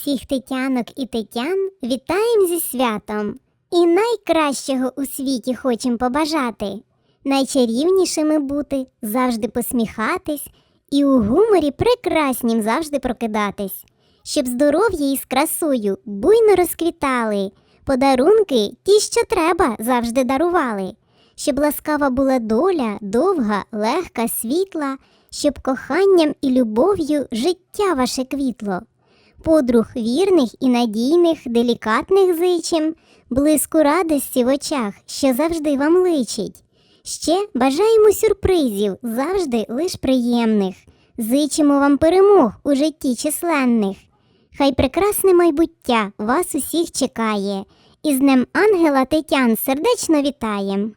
Всіх тетянок і тетян вітаєм зі святом. І найкращого у світі хочем побажати. Найчарівнішими бути, завжди посміхатись, і у гуморі прекраснім завжди прокидатись, щоб здоров'я із красою буйно розквітали, подарунки ті, що треба, завжди дарували, щоб ласкава була доля, довга, легка, світла, щоб коханням і любов'ю життя ваше квітло подруг вірних і надійних, делікатних зичим, блиску радості в очах, що завжди вам личить. Ще бажаємо сюрпризів, завжди лиш приємних. Зичимо вам перемог у житті численних. Хай прекрасне майбуття вас усіх чекає, і з Днем Ангела Тетян сердечно вітаєм.